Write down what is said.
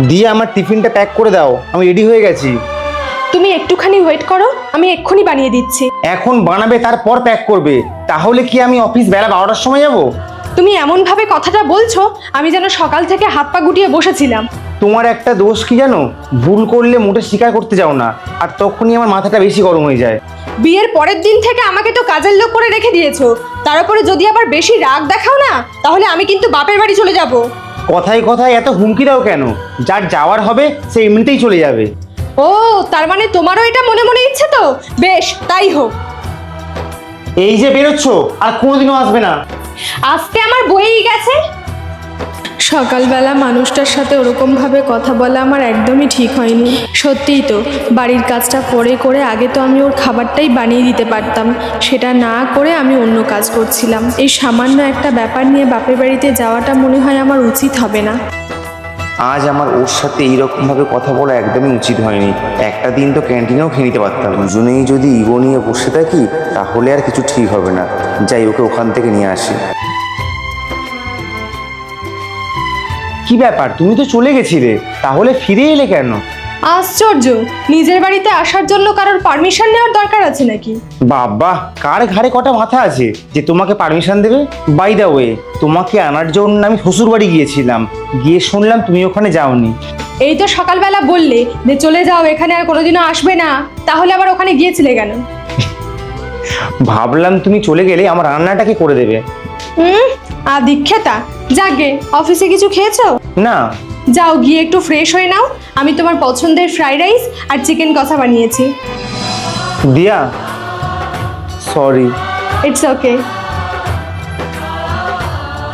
দিয়ে আমার টিফিনটা প্যাক করে দাও আমি রেডি হয়ে গেছি। তুমি একটুখানি ওয়েট করো আমি এক্ষুনি বানিয়ে দিচ্ছি। এখন বানাবে তারপর প্যাক করবে। তাহলে কি আমি অফিস বেলা বারোটার সময় যাব? তুমি এমনভাবে কথাটা বলছো আমি যেন সকাল থেকে হাত পা গুটিয়ে বসেছিলাম। তোমার একটা দোষ কি জানো? ভুল করলে মোটে স্বীকার করতে যাও না আর তখনই আমার মাথাটা বেশি গরম হয়ে যায়। বিয়ের পরের দিন থেকে আমাকে তো কাজের লোক করে রেখে দিয়েছ। তার উপরে যদি আবার বেশি রাগ দেখাও না তাহলে আমি কিন্তু বাপের বাড়ি চলে যাব। কথায় কথায় এত হুমকি দাও কেন? যার যাওয়ার হবে সে এমনিতেই চলে যাবে। ও তার মানে তোমারও এটা মনে মনে ইচ্ছে তো? বেশ তাই হোক। এই যে বেরোচ্ছ আর কোনোদিনও আসবে না। আজকে আমার বইই গেছে। সকালবেলা মানুষটার সাথে ওরকমভাবে কথা বলা আমার একদমই ঠিক হয়নি। সত্যিই তো, বাড়ির কাজটা করে করে আগে তো আমি ওর খাবারটাই বানিয়ে দিতে পারতাম। সেটা না করে আমি অন্য কাজ করছিলাম। এই সামান্য একটা ব্যাপার নিয়ে বাপের বাড়িতে যাওয়াটা মনে হয় আমার উচিত হবে না। আজ আমার ওর সাথে এইরকমভাবে কথা বলা একদমই উচিত হয়নি। একটা দিন তো ক্যান্টিনেও খেয়ে নিতে পারতাম। দুজনেই যদি ইগো নিয়ে বসে থাকি, তাহলে আর কিছু ঠিক হবে না। যাই, ওকে ওখান থেকে নিয়ে আসি। কি ব্যাপার? তুমি তো চলে গেছিলে। তাহলে ফিরে এলে কেন? আশ্চর্য! নিজের বাড়িতে আসার জন্য কারোর পারমিশন নেওয়ার দরকার আছে নাকি? বাবা কার ঘাড়ে কটা মাথা আছে? যে তোমাকে পারমিশন দেবে? বাই দা ওয়ে তোমাকে আনার জন্য আমি শ্বশুর বাড়ি গিয়েছিলাম। গিয়ে শুনলাম তুমি ওখানে যাওনি। এই তো সকালবেলা বললে যে চলে যাও এখানে আর কোনোদিনও আসবে না। তাহলে আবার ওখানে গিয়েছিলে কেন? ভাবলাম তুমি চলে গেলে আমার রান্নাটাকে করে দেবে? হুম? আর দীক্ষেতা যাকে অফিসে কিছু খেয়েছো? না। যাও গিয়ে একটু ফ্রেশ হয়ে নাও। আমি তোমার পছন্দের ফ্রাইড রাইস আর চিকেন কষা বানিয়েছি। দিয়া। Sorry it's okay